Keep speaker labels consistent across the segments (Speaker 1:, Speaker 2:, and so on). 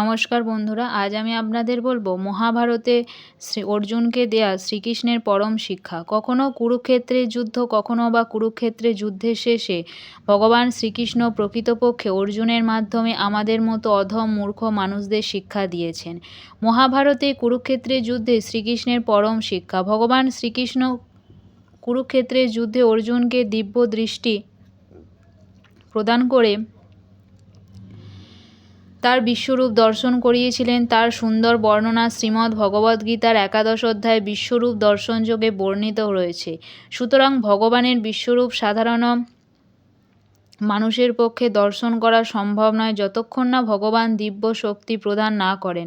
Speaker 1: নমস্কার বন্ধুরা আজ আমি আপনাদের বলবো মহাভারতে শ্রী অর্জুনকে দেয়া শ্রীকৃষ্ণের পরম শিক্ষা কখনো কুরুক্ষেত্রে যুদ্ধ কখনো বা কুরুক্ষেত্রে যুদ্ধের শেষে ভগবান শ্রীকৃষ্ণ প্রকৃতপক্ষে অর্জুনের মাধ্যমে আমাদের মতো অধম মূর্খ মানুষদের শিক্ষা দিয়েছেন মহাভারতে কুরুক্ষেত্রে যুদ্ধে শ্রীকৃষ্ণের পরম শিক্ষা ভগবান শ্রীকৃষ্ণ কুরুক্ষেত্রের যুদ্ধে অর্জুনকে দিব্য দৃষ্টি প্রদান করে তার বিশ্বরূপ দর্শন করিয়েছিলেন তার সুন্দর বর্ণনা শ্রীমদ্ ভগবদ্গীতার একাদশ অধ্যায় বিশ্বরূপ দর্শনযোগে বর্ণিত রয়েছে সুতরাং ভগবানের বিশ্বরূপ সাধারণ মানুষের পক্ষে দর্শন করা সম্ভব নয় যতক্ষণ না ভগবান দিব্য শক্তি প্রদান না করেন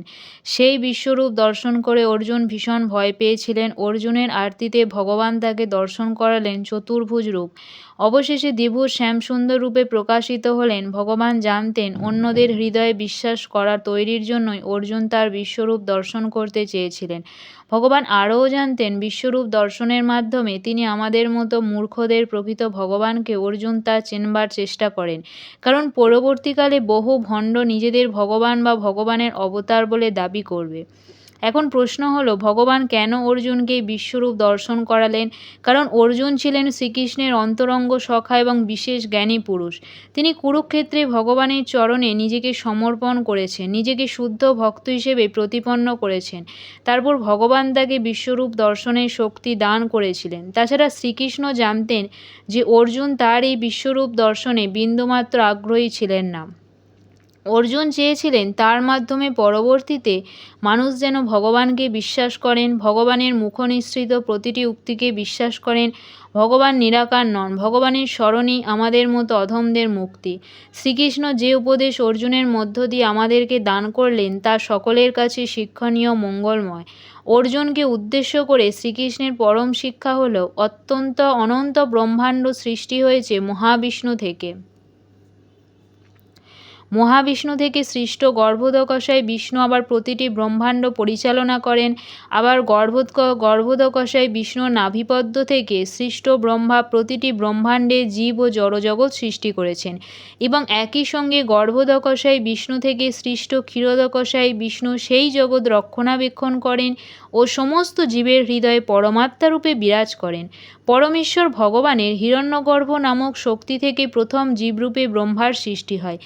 Speaker 1: সেই বিশ্বরূপ দর্শন করে অর্জুন ভীষণ ভয় পেয়েছিলেন অর্জুনের আরতিতে ভগবান তাকে দর্শন করালেন চতুর্ভুজ রূপ অবশেষে দিভু শ্যামসুন্দর রূপে প্রকাশিত হলেন ভগবান জানতেন অন্যদের হৃদয়ে বিশ্বাস করার তৈরির জন্যই অর্জুন তার বিশ্বরূপ দর্শন করতে চেয়েছিলেন ভগবান আরও জানতেন বিশ্বরূপ দর্শনের মাধ্যমে তিনি আমাদের মতো মূর্খদের প্রকৃত ভগবানকে অর্জুন তা চেনবার চেষ্টা করেন কারণ পরবর্তীকালে বহু ভণ্ড নিজেদের ভগবান বা ভগবানের অবতার বলে দাবি করবে এখন প্রশ্ন হলো ভগবান কেন অর্জুনকে বিশ্বরূপ দর্শন করালেন কারণ অর্জুন ছিলেন শ্রীকৃষ্ণের অন্তরঙ্গ সখা এবং বিশেষ জ্ঞানী পুরুষ তিনি কুরুক্ষেত্রে ভগবানের চরণে নিজেকে সমর্পণ করেছেন নিজেকে শুদ্ধ ভক্ত হিসেবে প্রতিপন্ন করেছেন তারপর ভগবান তাকে বিশ্বরূপ দর্শনের শক্তি দান করেছিলেন তাছাড়া শ্রীকৃষ্ণ জানতেন যে অর্জুন তার এই বিশ্বরূপ দর্শনে বিন্দুমাত্র আগ্রহী ছিলেন না অর্জুন চেয়েছিলেন তার মাধ্যমে পরবর্তীতে মানুষ যেন ভগবানকে বিশ্বাস করেন ভগবানের মুখনিসৃত প্রতিটি উক্তিকে বিশ্বাস করেন ভগবান নিরাকার নন ভগবানের স্মরণই আমাদের মতো অধমদের মুক্তি শ্রীকৃষ্ণ যে উপদেশ অর্জুনের মধ্য দিয়ে আমাদেরকে দান করলেন তা সকলের কাছে শিক্ষণীয় মঙ্গলময় অর্জুনকে উদ্দেশ্য করে শ্রীকৃষ্ণের পরম শিক্ষা হল অত্যন্ত অনন্ত ব্রহ্মাণ্ড সৃষ্টি হয়েছে মহাবিষ্ণু থেকে মহাবিষ্ণু থেকে সৃষ্ট গর্ভদকসায় বিষ্ণু আবার প্রতিটি ব্রহ্মাণ্ড পরিচালনা করেন আবার গর্ভদ গর্ভদকসায় বিষ্ণু নাভিপদ্ম থেকে সৃষ্ট ব্রহ্মা প্রতিটি ব্রহ্মাণ্ডে জীব ও জড়জগৎ সৃষ্টি করেছেন এবং একই সঙ্গে গর্ভদকসায় বিষ্ণু থেকে সৃষ্ট ক্ষীরদকসায় বিষ্ণু সেই জগৎ রক্ষণাবেক্ষণ করেন ও সমস্ত জীবের হৃদয়ে পরমাত্মারূপে বিরাজ করেন পরমেশ্বর ভগবানের হিরণ্যগর্ভ নামক শক্তি থেকে প্রথম জীবরূপে ব্রহ্মার সৃষ্টি হয়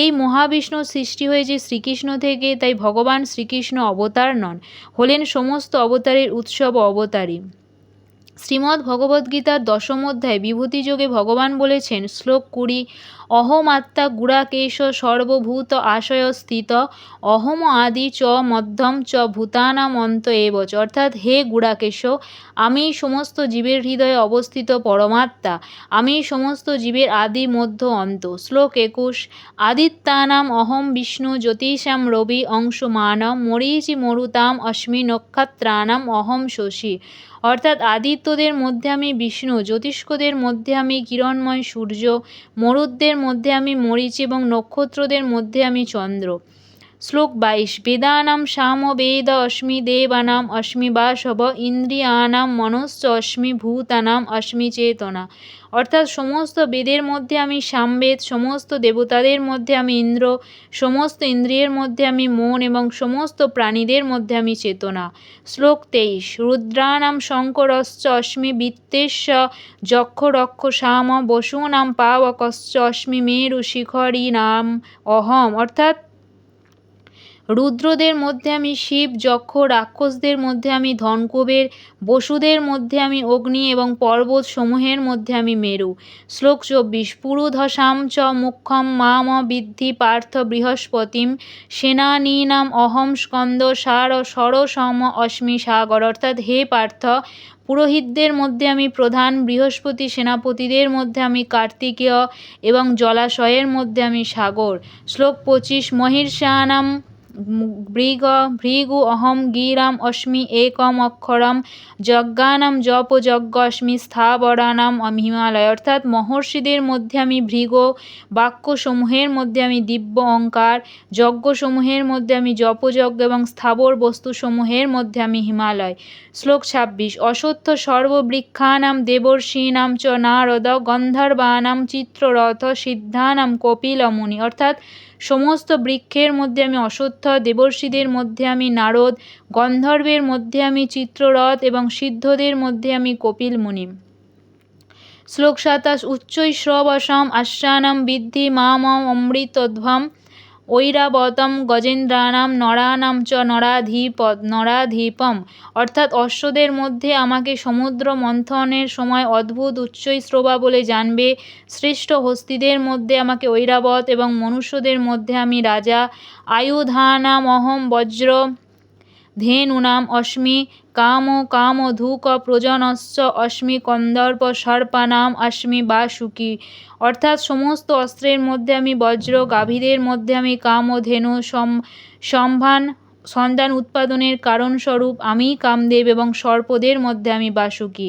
Speaker 1: এই সেই মহাবিষ্ণু সৃষ্টি হয়েছে শ্রীকৃষ্ণ থেকে তাই ভগবান শ্রীকৃষ্ণ অবতার নন হলেন সমস্ত অবতারের উৎসব অবতারী শ্রীমদ্ ভগবদ্গীতার দশম অধ্যায় বিভূতিযোগে ভগবান বলেছেন শ্লোক কুড়ি অহমাত্মা গুড়াকেশ সর্বভূত আশয় স্থিত অহম আদি চ মধ্যম চ ভূতানামন্ত এবচ অর্থাৎ হে গুড়াকেশ আমি সমস্ত জীবের হৃদয়ে অবস্থিত পরমাত্মা আমি সমস্ত জীবের আদি মধ্য অন্ত শ্লোক একুশ আদিত্যানাম অহম বিষ্ণু জ্যোতিষাম রবি অংশমান মরিচি মরুতাম অশ্মি নক্ষত্রাণাম অহম শশী অর্থাৎ আদিত্যদের মধ্যে আমি বিষ্ণু জ্যোতিষ্কদের মধ্যে আমি কিরণময় সূর্য মরুদ্দের মধ্যে আমি মরিচ এবং নক্ষত্রদের মধ্যে আমি চন্দ্র শ্লোক বাইশ বেদানাম সাম বেদ অশ্মি দেবানাম অস্মি বাসব ইন্দ্রিয়ানাম মনশ্চ অশ্মি ভূতানাম অশ্মি চেতনা অর্থাৎ সমস্ত বেদের মধ্যে আমি সামবেদ সমস্ত দেবতাদের মধ্যে আমি ইন্দ্র সমস্ত ইন্দ্রিয়ের মধ্যে আমি মন এবং সমস্ত প্রাণীদের মধ্যে আমি চেতনা শ্লোক তেইশ রুদ্রানাম শঙ্করশ্চ অশ্মি বিত্তেশ যক্ষ রক্ষ সাম বসুনাম পাবকশ্চ অশ্মি মেরু শিখরী নাম অহম অর্থাৎ রুদ্রদের মধ্যে আমি শিব যক্ষ রাক্ষসদের মধ্যে আমি ধনকুবের বসুদের মধ্যে আমি অগ্নি এবং পর্বত সমূহের মধ্যে আমি মেরু শ্লোক চব্বিশ পুরুধসাম চ মুখ্যম মাম বিদ্ধি পার্থ বৃহস্পতিম সেনানীনাম অহম স্কন্দ সার সরসম অশ্মি সাগর অর্থাৎ হে পার্থ পুরোহিতদের মধ্যে আমি প্রধান বৃহস্পতি সেনাপতিদের মধ্যে আমি কার্তিকেয় এবং জলাশয়ের মধ্যে আমি সাগর শ্লোক পঁচিশ মহির্ষানাম ভৃগ ভৃগু অহম গিরাম অশ্মি একম অক্ষরম যজ্ঞানাম জপ যজ্ঞ অস্মি স্থাবরানাম হিমালয় অর্থাৎ মহর্ষিদের মধ্যে আমি ভৃগ বাক্যসমূহের মধ্যে আমি দিব্য অঙ্কার যজ্ঞসমূহের মধ্যে আমি জপযজ্ঞ এবং স্থাবর বস্তুসমূহের মধ্যে আমি হিমালয় শ্লোক ছাব্বিশ অসত্য সর্ববৃক্ষানাম দেবর্ষীনাম চ নারদ গন্ধর্বানাম চিত্ররথ সিদ্ধানাম কপিলমুনি অর্থাৎ সমস্ত বৃক্ষের মধ্যে আমি অশ্বত্থ দেবর্ষীদের মধ্যে আমি নারদ গন্ধর্বের মধ্যে আমি চিত্ররথ এবং সিদ্ধদের মধ্যে আমি কপিল মুনি শ্লোক সাতাশ উচ্চই শ্রবসম আশ্রানম বিদ্ধি মাম অমৃতধ্বম ঐরাবতম গজেন্দ্রানাম নরাণাম চ নরাধিপ নরাধিপম অর্থাৎ অশ্বদের মধ্যে আমাকে সমুদ্র মন্থনের সময় অদ্ভুত উচ্চৈঃস্রবা বলে জানবে শ্রেষ্ঠ হস্তীদের মধ্যে আমাকে ঐরাবত এবং মনুষ্যদের মধ্যে আমি রাজা অহম বজ্র অশ্মি অস্মি কাম ধূক প্রজনস্য অস্মি কন্দর্প সর্পানাম অস্মি বাসুকি অর্থাৎ সমস্ত অস্ত্রের মধ্যে আমি বজ্র গাভীদের মধ্যে আমি কাম ও ধেনু সম্ভান সন্ধান উৎপাদনের কারণস্বরূপ আমি কামদেব এবং সর্পদের মধ্যে আমি বাসুকি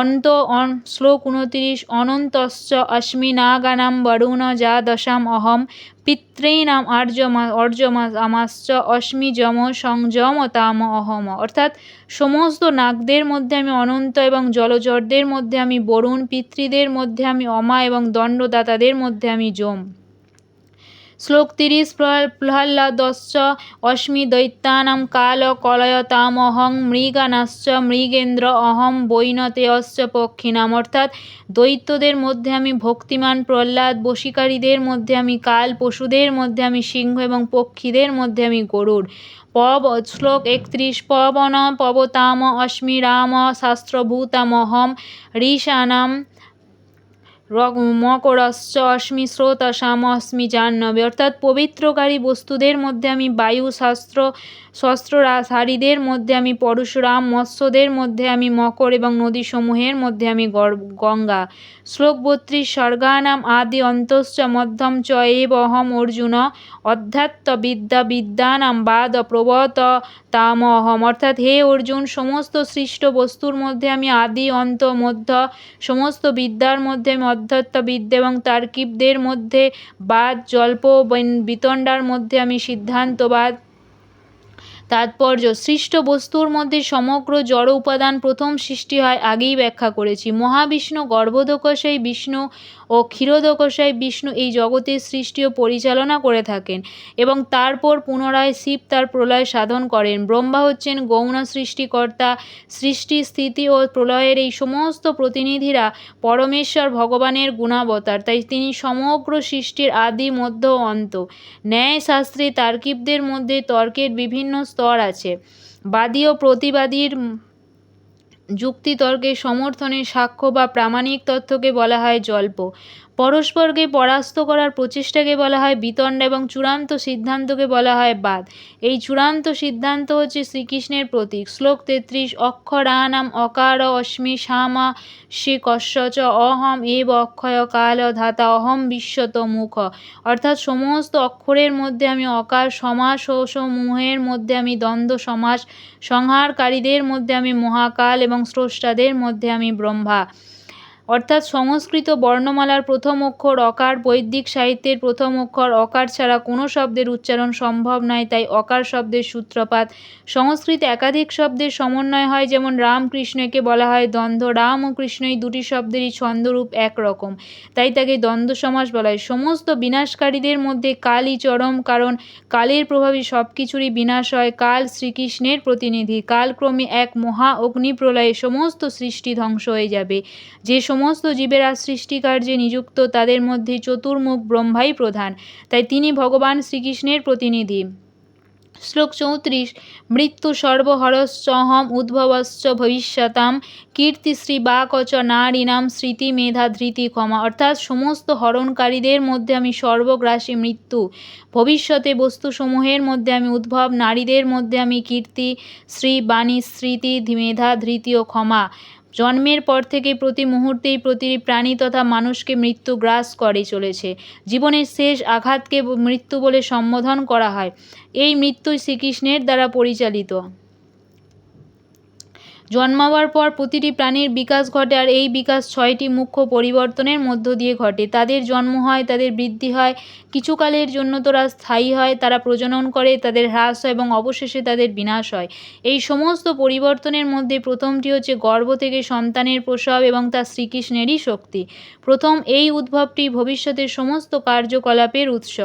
Speaker 1: অন্ত অন শ্লোক উনত্রিশ অনন্তশ্চ অশ্মি নাগানাম বরুণ যা দশাম অহম পিতৃণাম আর্যমা অর্যমাশ্চ অশ্মি যম তাম অহম অর্থাৎ সমস্ত নাগদের মধ্যে আমি অনন্ত এবং জলচরদের মধ্যে আমি বরুণ পিতৃদের মধ্যে আমি অমা এবং দণ্ডদাতাদের মধ্যে আমি যম শ্লোক তিরিশ প্রহ্লাদশ্চ অশ্মি দৈত্যানাম কাল কলয়তাম অহং মৃগানাশ্চ মৃগেন্দ্র অহম অশ্চ পক্ষিণাম অর্থাৎ দৈত্যদের মধ্যে আমি ভক্তিমান প্রহ্লাদ বশিকারীদের মধ্যে আমি কাল পশুদের মধ্যে আমি সিংহ এবং পক্ষীদের মধ্যে আমি গরুর পব শ্লোক একত্রিশ পবন পবতাম অশ্মি রাম শাস্ত্রভূতামহম ঋষানাম মকরশ্চ অস্মি শ্যাম অস্মি জাহ্নবে অর্থাৎ পবিত্রকারী বস্তুদের মধ্যে আমি বায়ু শাস্ত্র শস্ত্ররাশারীদের মধ্যে আমি পরশুরাম মৎস্যদের মধ্যে আমি মকর এবং নদীসমূহের মধ্যে আমি গঙ্গা শ্লোক বত্রিশ স্বর্গানাম আদি অন্তশ্চ মধ্যম চ এব অহম অর্জুন অধ্যাত্ম বিদ্যা বিদ্যানাম বাদ প্রবত তাম অহম অর্থাৎ হে অর্জুন সমস্ত সৃষ্ট বস্তুর মধ্যে আমি আদি অন্ত মধ্য সমস্ত বিদ্যার মধ্যে অধ্যাত্মবিদ এবং তার্কিকদের মধ্যে বাদ জল্প বিতণ্ডার মধ্যে আমি সিদ্ধান্তবাদ তাৎপর্য সৃষ্ট বস্তুর মধ্যে সমগ্র জড় উপাদান প্রথম সৃষ্টি হয় আগেই ব্যাখ্যা করেছি মহাবিষ্ণু গর্ভধকশই বিষ্ণু ও ক্ষীরোদকষায় বিষ্ণু এই জগতের সৃষ্টি ও পরিচালনা করে থাকেন এবং তারপর পুনরায় শিব তার প্রলয় সাধন করেন ব্রহ্মা হচ্ছেন গৌণ সৃষ্টিকর্তা সৃষ্টি স্থিতি ও প্রলয়ের এই সমস্ত প্রতিনিধিরা পরমেশ্বর ভগবানের গুণাবতার তাই তিনি সমগ্র সৃষ্টির আদি মধ্য অন্ত ন্যায়শাস্ত্রে তার্কিবদের মধ্যে তর্কের বিভিন্ন স্তর আছে বাদী ও প্রতিবাদীর যুক্তিতর্কের সমর্থনে সাক্ষ্য বা প্রামাণিক তথ্যকে বলা হয় জল্প পরস্পরকে পরাস্ত করার প্রচেষ্টাকে বলা হয় বিতণ্ড এবং চূড়ান্ত সিদ্ধান্তকে বলা হয় বাদ এই চূড়ান্ত সিদ্ধান্ত হচ্ছে শ্রীকৃষ্ণের প্রতীক শ্লোক তেত্রিশ অক্ষর আনাম অকার অশ্মি শ্যামা শ্রী কশ্যচ অহম এব অক্ষয় কাল ধাতা অহম বিশ্বত মুখ অর্থাৎ সমস্ত অক্ষরের মধ্যে আমি অকার সমাস ও সমূহের মধ্যে আমি দ্বন্দ্ব সমাস সংহারকারীদের মধ্যে আমি মহাকাল এবং স্রষ্টাদের মধ্যে আমি ব্রহ্মা অর্থাৎ সংস্কৃত বর্ণমালার প্রথম অক্ষর অকার বৈদিক সাহিত্যের প্রথম অক্ষর অকার ছাড়া কোনো শব্দের উচ্চারণ সম্ভব নয় তাই অকার শব্দের সূত্রপাত সংস্কৃত একাধিক শব্দের সমন্বয় হয় যেমন রাম কৃষ্ণকে বলা হয় দ্বন্দ্ব রাম ও কৃষ্ণ এই দুটি শব্দেরই ছন্দরূপ একরকম তাই তাকে দ্বন্দ্ব সমাস বলা হয় সমস্ত বিনাশকারীদের মধ্যে কালই চরম কারণ কালের প্রভাবে সব কিছুরই বিনাশ হয় কাল শ্রীকৃষ্ণের প্রতিনিধি কালক্রমে এক মহা অগ্নিপ্রলয়ে সমস্ত সৃষ্টি ধ্বংস হয়ে যাবে যে সমস্ত সমস্ত জীবেরা সৃষ্টিকার্যে নিযুক্ত তাদের মধ্যে চতুর্মুখ ব্রহ্মাই প্রধান তাই তিনি ভগবান শ্রীকৃষ্ণের প্রতিনিধি শ্লোক চৌত্রিশ মৃত্যু সর্বহরশ্চহম উদ্ভবশ্চ ভবিষ্যতাম কীর্তিশ্রী বাকচ নারীনাম স্মৃতি মেধা ধৃতি ক্ষমা অর্থাৎ সমস্ত হরণকারীদের মধ্যে আমি সর্বগ্রাসী মৃত্যু ভবিষ্যতে বস্তুসমূহের মধ্যে আমি উদ্ভব নারীদের মধ্যে আমি কীর্তি শ্রী বাণী স্মৃতি মেধা ধৃতি ও ক্ষমা জন্মের পর থেকে প্রতি মুহূর্তেই প্রতিটি প্রাণী তথা মানুষকে মৃত্যু গ্রাস করে চলেছে জীবনের শেষ আঘাতকে মৃত্যু বলে সম্বোধন করা হয় এই মৃত্যুই শ্রীকৃষ্ণের দ্বারা পরিচালিত জন্মাবার পর প্রতিটি প্রাণীর বিকাশ ঘটে আর এই বিকাশ ছয়টি মুখ্য পরিবর্তনের মধ্য দিয়ে ঘটে তাদের জন্ম হয় তাদের বৃদ্ধি হয় কিছুকালের জন্য তোরা স্থায়ী হয় তারা প্রজনন করে তাদের হ্রাস হয় এবং অবশেষে তাদের বিনাশ হয় এই সমস্ত পরিবর্তনের মধ্যে প্রথমটি হচ্ছে গর্ভ থেকে সন্তানের প্রসব এবং তা শ্রীকৃষ্ণেরই শক্তি প্রথম এই উদ্ভবটি ভবিষ্যতের সমস্ত কার্যকলাপের উৎস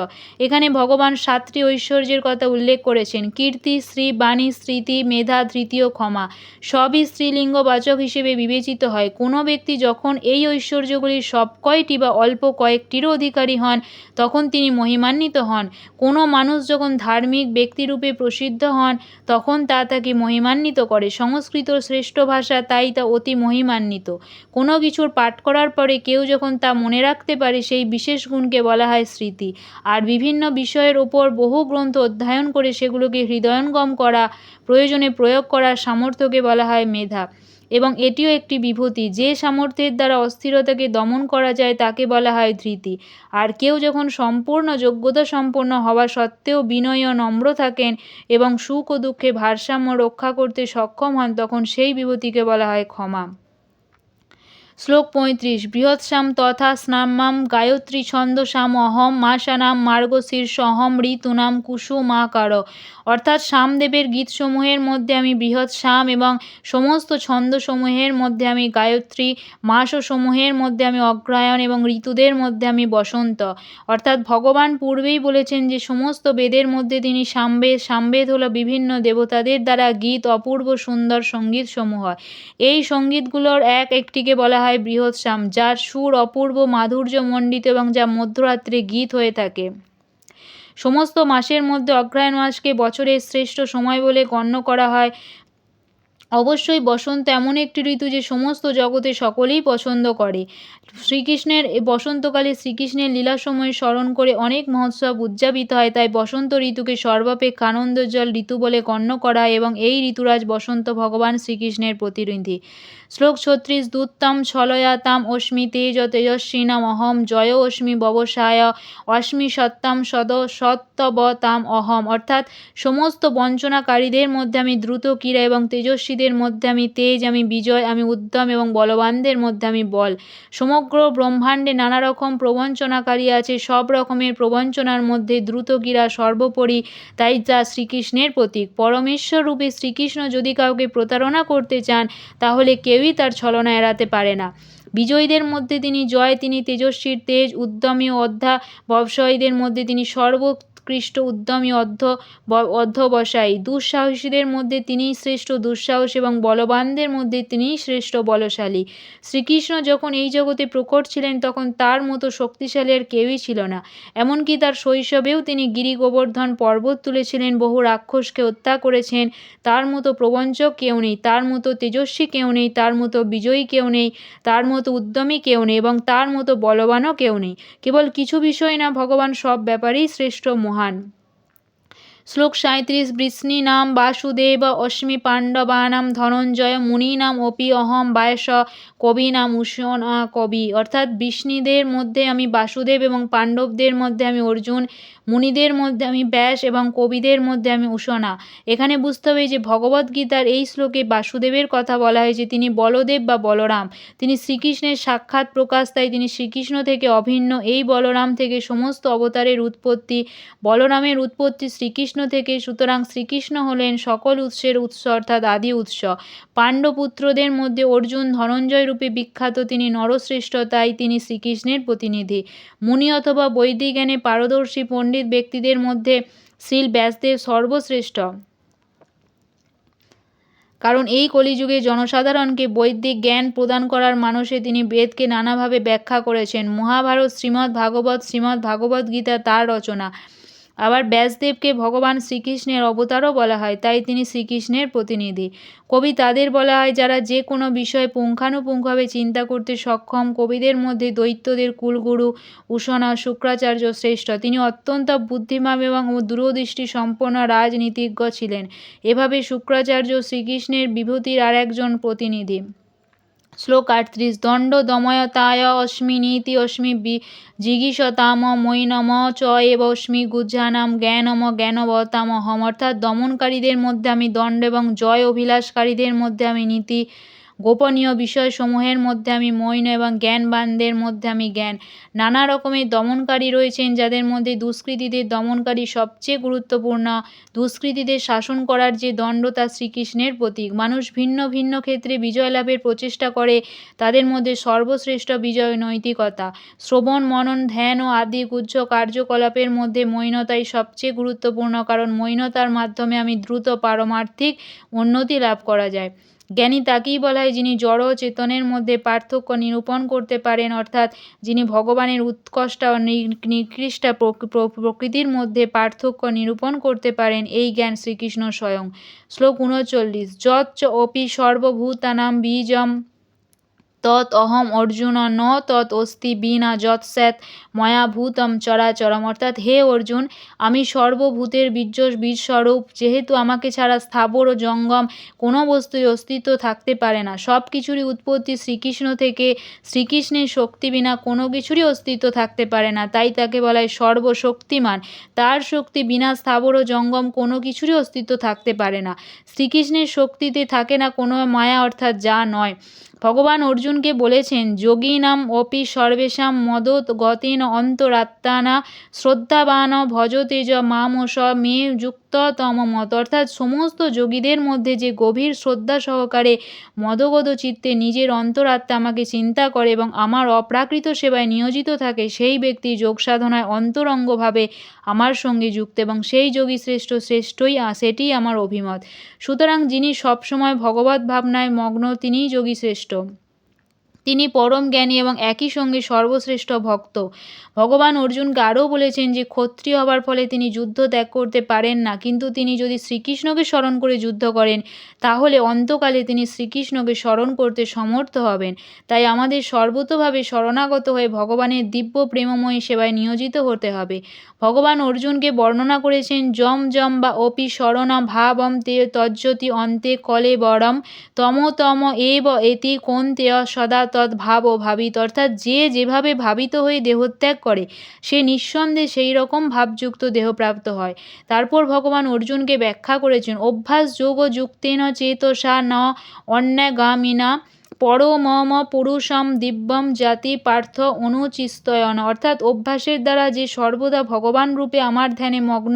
Speaker 1: এখানে ভগবান সাতটি ঐশ্বর্যের কথা উল্লেখ করেছেন কীর্তি শ্রী বাণী স্মৃতি মেধা তৃতীয় ক্ষমা সবই সবই স্ত্রীলিঙ্গবাচক হিসেবে বিবেচিত হয় কোনো ব্যক্তি যখন এই ঐশ্বর্যগুলির সব কয়টি বা অল্প কয়েকটিরও অধিকারী হন তখন তিনি মহিমান্বিত হন কোনো মানুষ যখন ধার্মিক ব্যক্তিরূপে প্রসিদ্ধ হন তখন তা তাকে মহিমান্বিত করে সংস্কৃত শ্রেষ্ঠ ভাষা তাই তা অতি মহিমান্বিত কোনো কিছুর পাঠ করার পরে কেউ যখন তা মনে রাখতে পারে সেই বিশেষ গুণকে বলা হয় স্মৃতি আর বিভিন্ন বিষয়ের ওপর বহু গ্রন্থ অধ্যয়ন করে সেগুলোকে হৃদয়ঙ্গম করা প্রয়োজনে প্রয়োগ করার সামর্থ্যকে বলা হয় মেধা এবং এটিও একটি বিভূতি যে সামর্থ্যের দ্বারা অস্থিরতাকে দমন করা যায় তাকে বলা হয় ধৃতি আর কেউ যখন সম্পূর্ণ যোগ্যতা সম্পন্ন হওয়া সত্ত্বেও বিনয় ও নম্র থাকেন এবং সুখ ও দুঃখে ভারসাম্য রক্ষা করতে সক্ষম হন তখন সেই বিভূতিকে বলা হয় ক্ষমা শ্লোক পঁয়ত্রিশ বৃহৎসাম তথা স্নাম্মাম গায়ত্রী ছন্দসাম অহম মাসানাম মার্গ অহম ঋতুনাম কুসুমাকার অর্থাৎ শ্যামদেবের গীতসমূহের মধ্যে আমি বৃহৎ শ্যাম এবং সমস্ত ছন্দসমূহের মধ্যে আমি গায়ত্রী মাসসমূহের মধ্যে আমি অগ্রায়ণ এবং ঋতুদের মধ্যে আমি বসন্ত অর্থাৎ ভগবান পূর্বেই বলেছেন যে সমস্ত বেদের মধ্যে তিনি সামবেদ সামবেদ হলো বিভিন্ন দেবতাদের দ্বারা গীত অপূর্ব সুন্দর সঙ্গীতসমূহ এই সঙ্গীতগুলোর এক একটিকে বলা হয় সহায় বৃহৎশ্যাম যার সুর অপূর্ব মাধুর্য মণ্ডিত এবং যা মধ্যরাত্রে গীত হয়ে থাকে সমস্ত মাসের মধ্যে অগ্রায়ণ মাসকে বছরের শ্রেষ্ঠ সময় বলে গণ্য করা হয় অবশ্যই বসন্ত এমন একটি ঋতু যে সমস্ত জগতে সকলেই পছন্দ করে শ্রীকৃষ্ণের বসন্তকালে শ্রীকৃষ্ণের লীলা সময় স্মরণ করে অনেক মহোৎসব উদযাপিত হয় তাই বসন্ত ঋতুকে সর্বাপেক্ষা আনন্দজল ঋতু বলে গণ্য করা এবং এই ঋতুরাজ বসন্ত ভগবান শ্রীকৃষ্ণের প্রতিনিধি শ্লোক ছত্রিশ দুত্তম ছলয়াতাম অশ্মি তেজ তেজস্বিনাম অহম জয় অশ্মি ববসায় অশ্মি সত্তাম সদ সত্যবতাম অহম অর্থাৎ সমস্ত বঞ্চনাকারীদের মধ্যে আমি দ্রুত ক্রীড়া এবং তেজস্বী সাহসীদের মধ্যে আমি তেজ আমি বিজয় আমি উদ্যম এবং বলবানদের মধ্যে আমি বল সমগ্র ব্রহ্মাণ্ডে নানা রকম প্রবঞ্চনাকারী আছে সব রকমের প্রবঞ্চনার মধ্যে দ্রুতগিরা সর্বোপরি তাই যা শ্রীকৃষ্ণের প্রতীক পরমেশ্বর রূপে শ্রীকৃষ্ণ যদি কাউকে প্রতারণা করতে চান তাহলে কেউই তার ছলনা এড়াতে পারে না বিজয়ীদের মধ্যে তিনি জয় তিনি তেজস্বীর তেজ উদ্যমী অধ্যা ব্যবসায়ীদের মধ্যে তিনি সর্ব উৎকৃষ্ট উদ্যমী অধ্য অধ্যবসায়ী দুঃসাহসীদের মধ্যে তিনিই শ্রেষ্ঠ দুঃসাহস এবং বলবানদের মধ্যে তিনিই শ্রেষ্ঠ বলশালী শ্রীকৃষ্ণ যখন এই জগতে প্রকট ছিলেন তখন তার মতো শক্তিশালী আর কেউই ছিল না এমনকি তার শৈশবেও তিনি গিরি গোবর্ধন পর্বত তুলেছিলেন বহু রাক্ষসকে হত্যা করেছেন তার মতো প্রবঞ্চক কেউ নেই তার মতো তেজস্বী কেউ নেই তার মতো বিজয়ী কেউ নেই তার মতো উদ্যমী কেউ নেই এবং তার মতো বলবানও কেউ নেই কেবল কিছু বিষয় না ভগবান সব ব্যাপারেই শ্রেষ্ঠ মহা মহান শ্লোক সাঁত্রিশ বৃষ্ণি নাম বাসুদেব অশ্মি পাণ্ডবানাম ধনঞ্জয় মুনিনাম অপি অহম বায়স কবিনাম উষনা কবি অর্থাৎ বিষ্ণীদের মধ্যে আমি বাসুদেব এবং পাণ্ডবদের মধ্যে আমি অর্জুন মুনিদের মধ্যে আমি ব্যাস এবং কবিদের মধ্যে আমি উষনা এখানে বুঝতে হবে যে ভগবদ্গীতার এই শ্লোকে বাসুদেবের কথা বলা হয়েছে তিনি বলদেব বা বলরাম তিনি শ্রীকৃষ্ণের সাক্ষাৎ প্রকাশ তাই তিনি শ্রীকৃষ্ণ থেকে অভিন্ন এই বলরাম থেকে সমস্ত অবতারের উৎপত্তি বলরামের উৎপত্তি শ্রীকৃষ্ণ থেকে সুতরাং শ্রীকৃষ্ণ হলেন সকল উৎসের উৎস অর্থাৎ আদি উৎস পাণ্ডপুত্রদের মধ্যে অর্জুন ধনঞ্জয় রূপে বিখ্যাত তিনি নরশ্রেষ্ঠ তাই তিনি শ্রীকৃষ্ণের প্রতিনিধি মুনি অথবা বৈদিক জ্ঞানে পারদর্শী পণ্ডিত পণ্ডিত ব্যক্তিদের মধ্যে শ্রীল ব্যাসদেব সর্বশ্রেষ্ঠ কারণ এই কলিযুগে জনসাধারণকে বৈদিক জ্ঞান প্রদান করার মানুষে তিনি বেদকে নানাভাবে ব্যাখ্যা করেছেন মহাভারত শ্রীমদ্ ভাগবত শ্রীমদ্ ভাগবত গীতা তার রচনা আবার ব্যাসদেবকে ভগবান শ্রীকৃষ্ণের অবতারও বলা হয় তাই তিনি শ্রীকৃষ্ণের প্রতিনিধি কবি তাদের বলা হয় যারা যে কোনো বিষয়ে পুঙ্খানুপুঙ্খভাবে চিন্তা করতে সক্ষম কবিদের মধ্যে দৈত্যদের কুলগুরু উষণা শুক্রাচার্য শ্রেষ্ঠ তিনি অত্যন্ত বুদ্ধিমান এবং দূরদৃষ্টি সম্পন্ন রাজনীতিজ্ঞ ছিলেন এভাবে শুক্রাচার্য শ্রীকৃষ্ণের বিভূতির আর একজন প্রতিনিধি শ্লোক আটত্রিশ দণ্ড দময়তায় অস্মি নীতি অস্মি জিগীষতাম মই নম চ এব অস্মি গুজানাম জ্ঞানম হম অর্থাৎ দমনকারীদের মধ্যে আমি দণ্ড এবং জয় অভিলাষকারীদের মধ্যে আমি নীতি গোপনীয় বিষয়সমূহের মধ্যে আমি মৈন এবং জ্ঞানবানদের মধ্যে আমি জ্ঞান নানা রকমের দমনকারী রয়েছেন যাদের মধ্যে দুষ্কৃতীদের দমনকারী সবচেয়ে গুরুত্বপূর্ণ দুষ্কৃতীদের শাসন করার যে দণ্ড তা শ্রীকৃষ্ণের প্রতীক মানুষ ভিন্ন ভিন্ন ক্ষেত্রে বিজয় লাভের প্রচেষ্টা করে তাদের মধ্যে সর্বশ্রেষ্ঠ বিজয় নৈতিকতা শ্রবণ মনন ধ্যান ও আদি গুজ্জ কার্যকলাপের মধ্যে মৈনতাই সবচেয়ে গুরুত্বপূর্ণ কারণ মৈনতার মাধ্যমে আমি দ্রুত পারমার্থিক উন্নতি লাভ করা যায় জ্ঞানী তাকেই বলা হয় যিনি জড় চেতনের মধ্যে পার্থক্য নিরূপণ করতে পারেন অর্থাৎ যিনি ভগবানের উৎকৃষ্টা ও নিকৃষ্টা প্রকৃতির মধ্যে পার্থক্য নিরূপণ করতে পারেন এই জ্ঞান শ্রীকৃষ্ণ স্বয়ং শ্লোক উনচল্লিশ যচ্চ অপি সর্বভূতানাম বীজম তৎ অহম অর্জুন ন তৎ অস্তি বিনা যৎস্যাৎ ময়াভূতম ভূতম চরাচরম অর্থাৎ হে অর্জুন আমি সর্বভূতের বীর্য বীজস্বরূপ যেহেতু আমাকে ছাড়া স্থাবর ও জঙ্গম কোনো বস্তুই অস্তিত্ব থাকতে পারে না সব কিছুরই উৎপত্তি শ্রীকৃষ্ণ থেকে শ্রীকৃষ্ণের শক্তি বিনা কোনো কিছুরই অস্তিত্ব থাকতে পারে না তাই তাকে বলা হয় সর্বশক্তিমান তার শক্তি বিনা স্থাবর ও জঙ্গম কোনো কিছুরই অস্তিত্ব থাকতে পারে না শ্রীকৃষ্ণের শক্তিতে থাকে না কোনো মায়া অর্থাৎ যা নয় ভগবান অর্জুনকে বলেছেন যোগীনাম অপি সর্বেশাম মদত গতিন অন্তরাত্মানা শ্রদ্ধাবান ভজতেজ মামস মে যুক্ততম মত অর্থাৎ সমস্ত যোগীদের মধ্যে যে গভীর শ্রদ্ধা সহকারে মদগত চিত্তে নিজের অন্তরাত্মা আমাকে চিন্তা করে এবং আমার অপ্রাকৃত সেবায় নিয়োজিত থাকে সেই ব্যক্তি যোগ সাধনায় অন্তরঙ্গভাবে আমার সঙ্গে যুক্ত এবং সেই যোগী শ্রেষ্ঠ শ্রেষ্ঠই সেটি আমার অভিমত সুতরাং যিনি সবসময় ভগবত ভাবনায় মগ্ন তিনিই যোগী শ্রেষ্ঠ বৈশিষ্ট্য তিনি পরম জ্ঞানী এবং একই সঙ্গে সর্বশ্রেষ্ঠ ভক্ত ভগবান অর্জুনকে আরও বলেছেন যে ক্ষত্রিয় হবার ফলে তিনি যুদ্ধ ত্যাগ করতে পারেন না কিন্তু তিনি যদি শ্রীকৃষ্ণকে স্মরণ করে যুদ্ধ করেন তাহলে অন্তকালে তিনি শ্রীকৃষ্ণকে স্মরণ করতে সমর্থ হবেন তাই আমাদের সর্বতভাবে শরণাগত হয়ে ভগবানের দিব্য প্রেমময় সেবায় নিয়োজিত হতে হবে ভগবান অর্জুনকে বর্ণনা করেছেন জম জম বা অপি শরণা ভাবম তে তজ্জতি অন্তে কলে বরম তম তম এব এতি কোন তেয় সদা তৎ ও ভাবিত অর্থাৎ যে যেভাবে ভাবিত হয়ে দেহত্যাগ করে সে নিঃসন্দেহে সেই রকম ভাবযুক্ত দেহপ্রাপ্ত হয় তারপর ভগবান অর্জুনকে ব্যাখ্যা করেছেন অভ্যাস যোগ যুক্তেন চেতসা ন অন্যাগামিনা পরমম পুরুষম দিব্যম জাতি পার্থ অনুচিস্তয়ন অর্থাৎ অভ্যাসের দ্বারা যে সর্বদা ভগবান রূপে আমার ধ্যানে মগ্ন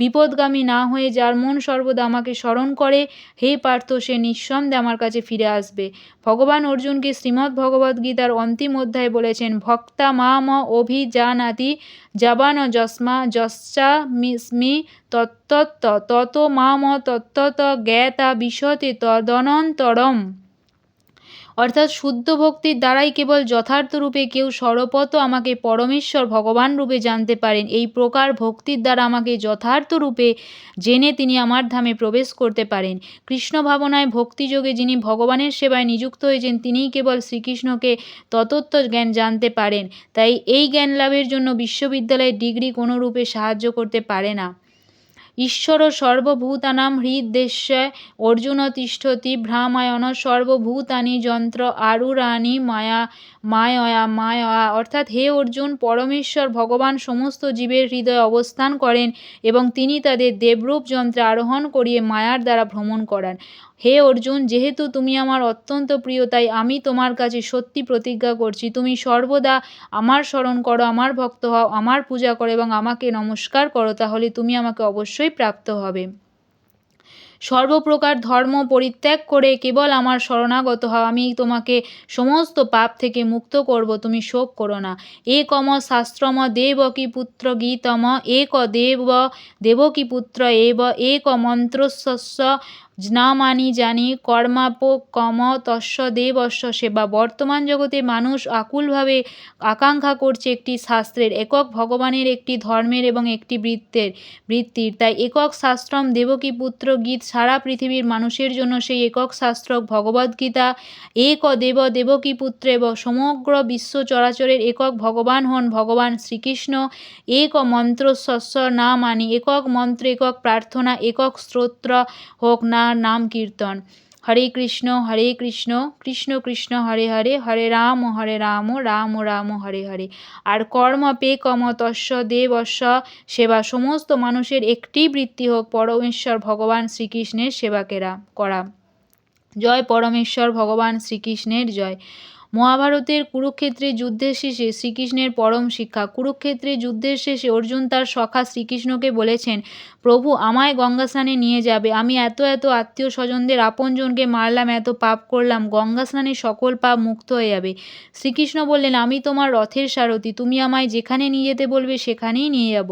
Speaker 1: বিপদগামী না হয়ে যার মন সর্বদা আমাকে স্মরণ করে হে পার্থ সে নিঃসন্দেহে আমার কাছে ফিরে আসবে ভগবান অর্জুনকে শ্রীমদ্ ভগবদ্গীতার অন্তিম অধ্যায় বলেছেন ভক্তা মাম অভিজানাতি যাবান যস্মা যশা মিসমি তত্তত্ত তত মা ম তত্তত জ্ঞাতা বিশতে তদনন্তরম অর্থাৎ শুদ্ধ ভক্তির দ্বারাই কেবল যথার্থ রূপে কেউ সরপত আমাকে পরমেশ্বর ভগবান রূপে জানতে পারেন এই প্রকার ভক্তির দ্বারা আমাকে যথার্থ রূপে জেনে তিনি আমার ধামে প্রবেশ করতে পারেন কৃষ্ণ ভাবনায় ভক্তিযোগে যিনি ভগবানের সেবায় নিযুক্ত হয়েছেন তিনিই কেবল শ্রীকৃষ্ণকে ততত্ব জ্ঞান জানতে পারেন তাই এই জ্ঞান লাভের জন্য বিশ্ববিদ্যালয়ের ডিগ্রি কোনো রূপে সাহায্য করতে পারে না ঈশ্বর সর্বভূতানাম হৃদেশ অর্জুন তিষ্ঠতি ভ্রামায়ণ সর্বভূতানি যন্ত্র আরুরানি মায়া মায়া মায়া অর্থাৎ হে অর্জুন পরমেশ্বর ভগবান সমস্ত জীবের হৃদয়ে অবস্থান করেন এবং তিনি তাদের দেবরূপ যন্ত্রে আরোহণ করিয়ে মায়ার দ্বারা ভ্রমণ করান হে অর্জুন যেহেতু তুমি আমার অত্যন্ত প্রিয় তাই আমি তোমার কাছে সত্যি প্রতিজ্ঞা করছি তুমি সর্বদা আমার স্মরণ করো আমার ভক্ত হও আমার পূজা করো এবং আমাকে নমস্কার করো তাহলে তুমি আমাকে অবশ্যই প্রাপ্ত হবে সর্বপ্রকার ধর্ম পরিত্যাগ করে কেবল আমার শরণাগত হও আমি তোমাকে সমস্ত পাপ থেকে মুক্ত করব তুমি শোক করো না একম শাস্ত্রম দেব কি পুত্র গীতম এক দেব দেব কি পুত্র এব এক মন্ত্রস্ব জানি যানি কম তস্য দেবস্য সেবা বর্তমান জগতে মানুষ আকুলভাবে আকাঙ্ক্ষা করছে একটি শাস্ত্রের একক ভগবানের একটি ধর্মের এবং একটি বৃত্তের বৃত্তির তাই একক শাস্ত্রম দেবকী পুত্র গীত সারা পৃথিবীর মানুষের জন্য সেই একক শাস্ত্র ভগবদ্গীতা এক দেব দেবকী পুত্র এবং সমগ্র বিশ্ব চরাচরের একক ভগবান হন ভগবান শ্রীকৃষ্ণ এক মন্ত্র শস্য না মানি একক মন্ত্র একক প্রার্থনা একক স্তোত্র হোক না নাম কীর্তন হরে কৃষ্ণ হরে কৃষ্ণ কৃষ্ণ কৃষ্ণ হরে হরে হরে রাম হরে রাম রাম রাম হরে হরে আর কর্ম পে কম তস্য দেবস্য সেবা সমস্ত মানুষের একটি বৃত্তি হোক পরমেশ্বর ভগবান শ্রীকৃষ্ণের সেবাকেরা করা জয় পরমেশ্বর ভগবান শ্রীকৃষ্ণের জয় মহাভারতের কুরুক্ষেত্রে যুদ্ধের শেষে শ্রীকৃষ্ণের পরম শিক্ষা কুরুক্ষেত্রে যুদ্ধের শেষে অর্জুন তার সখা শ্রীকৃষ্ণকে বলেছেন প্রভু আমায় গঙ্গাস্নানে নিয়ে যাবে আমি এত এত আত্মীয় স্বজনদের আপনজনকে মারলাম এত পাপ করলাম গঙ্গাস্নানে সকল পাপ মুক্ত হয়ে যাবে শ্রীকৃষ্ণ বললেন আমি তোমার রথের সারথি তুমি আমায় যেখানে নিয়ে যেতে বলবে সেখানেই নিয়ে যাব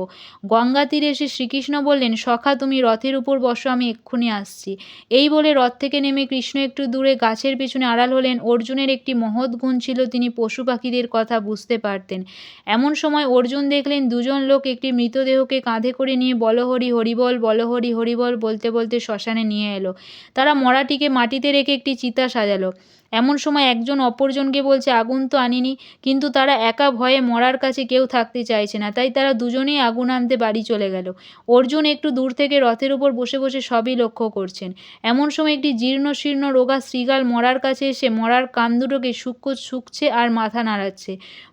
Speaker 1: গঙ্গা তীরে এসে শ্রীকৃষ্ণ বললেন সখা তুমি রথের উপর বসো আমি এক্ষুনি আসছি এই বলে রথ থেকে নেমে কৃষ্ণ একটু দূরে গাছের পেছনে আড়াল হলেন অর্জুনের একটি মহৎ সদ্গুণ ছিল তিনি পশু পাখিদের কথা বুঝতে পারতেন এমন সময় অর্জুন দেখলেন দুজন লোক একটি মৃতদেহকে কাঁধে করে নিয়ে বলহরি হরিবল বলহরি হরিবল বলতে বলতে শ্মশানে নিয়ে এলো তারা মরাটিকে মাটিতে রেখে একটি চিতা সাজালো এমন সময় একজন অপরজনকে বলছে আগুন তো আনিনি কিন্তু তারা একা ভয়ে মরার কাছে কেউ থাকতে চাইছে না তাই তারা দুজনেই আগুন আনতে বাড়ি চলে গেল অর্জুন একটু দূর থেকে রথের উপর বসে বসে সবই লক্ষ্য করছেন এমন সময় একটি জীর্ণ শীর্ণ রোগা শৃগাল মরার কাছে এসে মরার কান দুটোকে শুক্ষ শুকছে আর মাথা নাড়াচ্ছে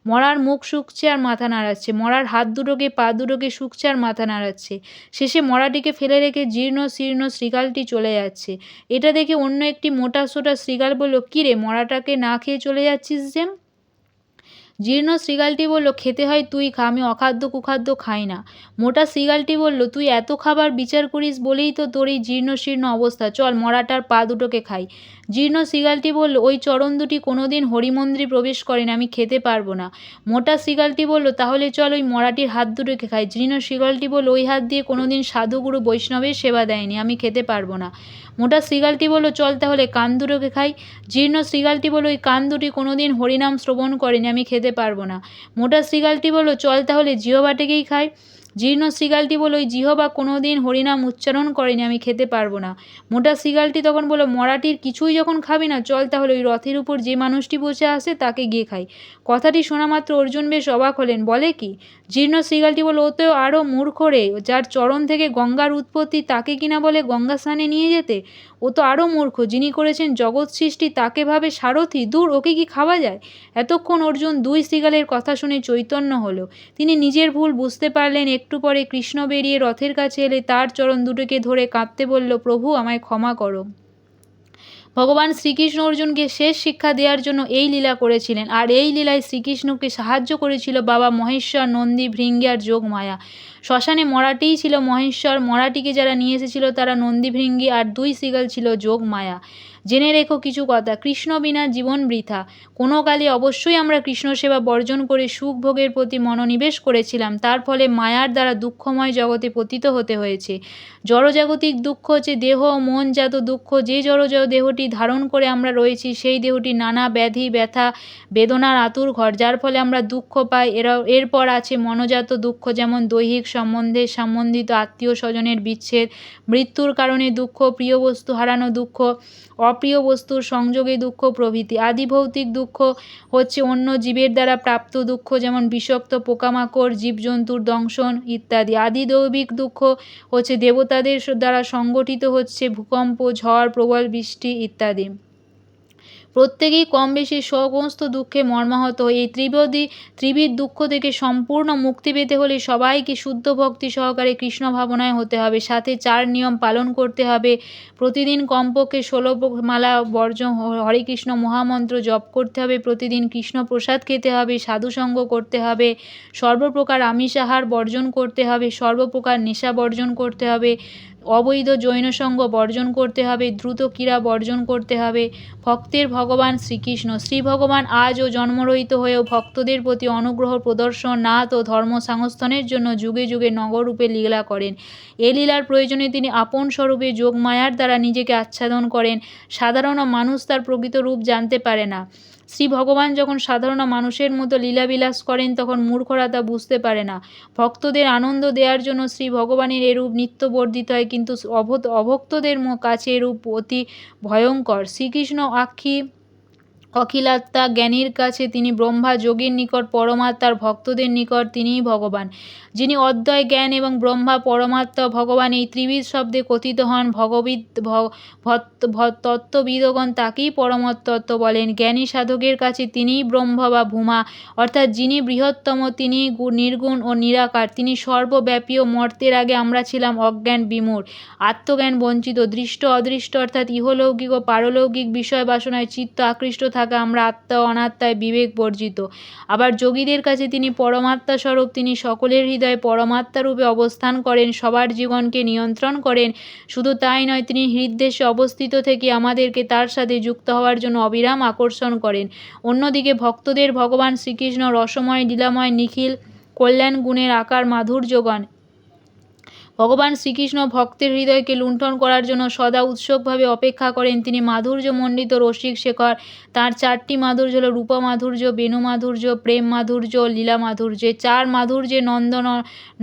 Speaker 1: মরার মুখ শুকছে আর মাথা নাড়াচ্ছে মরার হাত দুটোকে পা দুটোকে শুকছে আর মাথা নাড়াচ্ছে শেষে মরাটিকে ফেলে রেখে জীর্ণ শীর্ণ শ্রীগালটি চলে যাচ্ছে এটা দেখে অন্য একটি মোটা সোটা শৃগাল বলল কী মরাটাকে না খেয়ে চলে যাচ্ছিস যে জীর্ণ শৃগালটি বলল খেতে হয় তুই খা আমি অখাদ্য কুখাদ্য খাই না মোটা শৃগালটি বলল তুই এত খাবার বিচার করিস বলেই তো তোর এই জীর্ণ শীর্ণ অবস্থা চল মরাটার পা দুটোকে খাই জীর্ণ শৃগালটি বলল ওই চরণ দুটি কোনোদিন হরিমন্দ্রে প্রবেশ করেন আমি খেতে পারবো না মোটা শৃগালটি বলল তাহলে চল ওই মরাটির হাত দুটোকে খাই জীর্ণ শৃগালটি বলল ওই হাত দিয়ে কোনোদিন সাধুগুরু বৈষ্ণবের সেবা দেয়নি আমি খেতে পারবো না মোটা শৃগালটি বলল চল তাহলে কান দুটোকে খাই জীর্ণ শৃগালটি বলল ওই কান দুটি কোনোদিন হরিনাম শ্রবণ করেনি আমি খেতে পারবো না মোটা শ্রীগালটি বলল চল তাহলে জিহবাটিকেই খাই জীর্ণ শ্রীগালটি বলল ওই জিহবা কোনো দিন হরিনাম উচ্চারণ করেনি আমি খেতে পারবো না মোটা শ্রীগালটি তখন বলল মরাটির কিছুই যখন খাবি না চল তাহলে ওই রথের উপর যে মানুষটি বসে আসে তাকে গিয়ে খাই কথাটি শোনা মাত্র অর্জুন বেশ অবাক হলেন বলে কি জীর্ণ শৃগালটি বলে ও তো আরও মূর্খ রে যার চরণ থেকে গঙ্গার উৎপত্তি তাকে কিনা বলে গঙ্গা স্থানে নিয়ে যেতে ও তো আরও মূর্খ যিনি করেছেন জগৎ সৃষ্টি তাকে ভাবে সারথি দূর ওকে কি খাওয়া যায় এতক্ষণ অর্জুন দুই শৃগালের কথা শুনে চৈতন্য হলো তিনি নিজের ভুল বুঝতে পারলেন একটু পরে কৃষ্ণ বেরিয়ে রথের কাছে এলে তার চরণ দুটোকে ধরে কাঁদতে বলল প্রভু আমায় ক্ষমা করো ভগবান শ্রীকৃষ্ণ অর্জুনকে শেষ শিক্ষা দেওয়ার জন্য এই লীলা করেছিলেন আর এই লীলায় শ্রীকৃষ্ণকে সাহায্য করেছিল বাবা মহেশ্বর নন্দী ভৃঙ্গিয়ার যোগ মায়া শ্মশানে মরাটিই ছিল মহেশ্বর মরাটিকে যারা নিয়ে এসেছিল তারা নন্দী ভৃঙ্গি আর দুই সিগাল ছিল যোগ মায়া জেনে রেখো কিছু কথা কৃষ্ণ বিনা জীবন বৃথা কোনো কালে অবশ্যই আমরা কৃষ্ণ সেবা বর্জন করে সুখভোগের প্রতি মনোনিবেশ করেছিলাম তার ফলে মায়ার দ্বারা দুঃখময় জগতে পতিত হতে হয়েছে জড়জাগতিক দুঃখ যে দেহ মনজাত দুঃখ যে জড়জ দেহটি ধারণ করে আমরা রয়েছি সেই দেহটি নানা ব্যাধি ব্যথা বেদনার আতুর ঘর যার ফলে আমরা দুঃখ পাই এরা এরপর আছে মনোজাত দুঃখ যেমন দৈহিক সম্বন্ধে সম্বন্ধিত আত্মীয় স্বজনের বিচ্ছেদ মৃত্যুর কারণে দুঃখ প্রিয় বস্তু হারানো দুঃখ অপ অপ্রিয় বস্তুর সংযোগে দুঃখ প্রভৃতি আদিভৌতিক দুঃখ হচ্ছে অন্য জীবের দ্বারা প্রাপ্ত দুঃখ যেমন বিষাক্ত পোকামাকড় জীবজন্তুর দংশন ইত্যাদি আদি দৌবিক দুঃখ হচ্ছে দেবতাদের দ্বারা সংগঠিত হচ্ছে ভূকম্প ঝড় প্রবল বৃষ্টি ইত্যাদি প্রত্যেকেই কম বেশি সমস্ত দুঃখে মর্মাহত এই ত্রিবদী ত্রিবিধ দুঃখ থেকে সম্পূর্ণ মুক্তি পেতে হলে সবাইকে শুদ্ধ ভক্তি সহকারে কৃষ্ণ ভাবনায় হতে হবে সাথে চার নিয়ম পালন করতে হবে প্রতিদিন কমপক্ষে ষোলো মালা বর্জন হরে কৃষ্ণ মহামন্ত্র জপ করতে হবে প্রতিদিন কৃষ্ণ প্রসাদ খেতে হবে সাধুসঙ্গ করতে হবে সর্বপ্রকার আমিষ আহার বর্জন করতে হবে সর্বপ্রকার নেশা বর্জন করতে হবে অবৈধ জৈন সঙ্গ বর্জন করতে হবে দ্রুত ক্রীড়া বর্জন করতে হবে ভক্তের ভগবান শ্রীকৃষ্ণ শ্রী ভগবান আজ ও জন্মরহিত হয়েও ভক্তদের প্রতি অনুগ্রহ প্রদর্শন নাথ ও ধর্ম সংস্থানের জন্য যুগে যুগে নগররূপে লীলা করেন এ লীলার প্রয়োজনে তিনি আপন স্বরূপে যোগমায়ার দ্বারা নিজেকে আচ্ছাদন করেন সাধারণ মানুষ তার প্রকৃত রূপ জানতে পারে না শ্রী ভগবান যখন সাধারণ মানুষের মতো লীলাবিলাস করেন তখন মূর্খরা তা বুঝতে পারে না ভক্তদের আনন্দ দেওয়ার জন্য শ্রী ভগবানের এরূপ নিত্য বর্ধিত হয় কিন্তু অভক্তদের কাছে এরূপ অতি ভয়ঙ্কর শ্রীকৃষ্ণ আক্ষি অখিলাত্মা জ্ঞানীর কাছে তিনি ব্রহ্মা যোগীর নিকট পরমাত্মার ভক্তদের নিকট তিনিই ভগবান যিনি অদ্বয় জ্ঞান এবং ব্রহ্মা পরমাত্মা ভগবান এই ত্রিবিধ শব্দে কথিত হন ভগবিদ তত্ত্ববিদগণ তাকেই পরমতত্ত্ব বলেন জ্ঞানী সাধকের কাছে তিনিই ব্রহ্মা বা ভূমা অর্থাৎ যিনি বৃহত্তম তিনি নির্গুণ ও নিরাকার তিনি সর্বব্যাপী ও মর্তের আগে আমরা ছিলাম অজ্ঞান বিমূর আত্মজ্ঞান বঞ্চিত দৃষ্ট অদৃষ্ট অর্থাৎ ইহলৌকিক ও পারলৌকিক বিষয় বাসনায় চিত্ত আকৃষ্ট থাকা আমরা আত্মা অনাত্মায় বিবেক বর্জিত আবার যোগীদের কাছে তিনি পরমাত্মা স্বরূপ তিনি সকলের হৃদয়ে পরমাত্মা রূপে অবস্থান করেন সবার জীবনকে নিয়ন্ত্রণ করেন শুধু তাই নয় তিনি হৃদ্দেশে অবস্থিত থেকে আমাদেরকে তার সাথে যুক্ত হওয়ার জন্য অবিরাম আকর্ষণ করেন অন্যদিকে ভক্তদের ভগবান শ্রীকৃষ্ণ রসময় লীলাময় নিখিল কল্যাণ গুণের আকার মাধুর্যগণ ভগবান শ্রীকৃষ্ণ ভক্তের হৃদয়কে লুণ্ঠন করার জন্য সদা উৎসুকভাবে অপেক্ষা করেন তিনি মাধুর্যমণ্ডিত রসিক শেখর তার চারটি মাধুর্য হল রূপা মাধুর্য বেণু মাধুর্য প্রেম মাধুর্য লীলা মাধুর্য চার মাধুর্যে নন্দন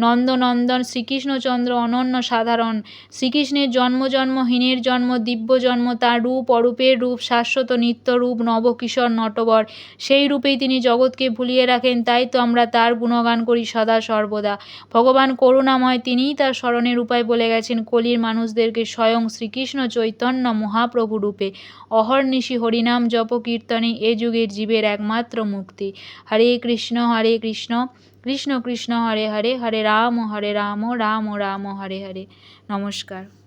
Speaker 1: নন্দনন্দন শ্রীকৃষ্ণচন্দ্র অনন্য সাধারণ শ্রীকৃষ্ণের জন্ম জন্ম হীনের জন্ম দিব্য জন্ম তার রূপ অরূপের রূপ শাশ্বত নিত্য রূপ নবকিশোর নটবর সেই রূপেই তিনি জগৎকে ভুলিয়ে রাখেন তাই তো আমরা তার গুণগান করি সদা সর্বদা ভগবান করুণাময় তিনিই তার স্মরণের উপায় বলে গেছেন কলির মানুষদেরকে স্বয়ং শ্রীকৃষ্ণ চৈতন্য মহাপ্রভু রূপে অহর্নিশি হরিনাম জপ কীর্তনে এ যুগের জীবের একমাত্র মুক্তি হরে কৃষ্ণ হরে কৃষ্ণ কৃষ্ণ কৃষ্ণ হরে হরে হরে রাম হরে রাম রাম রাম হরে হরে নমস্কার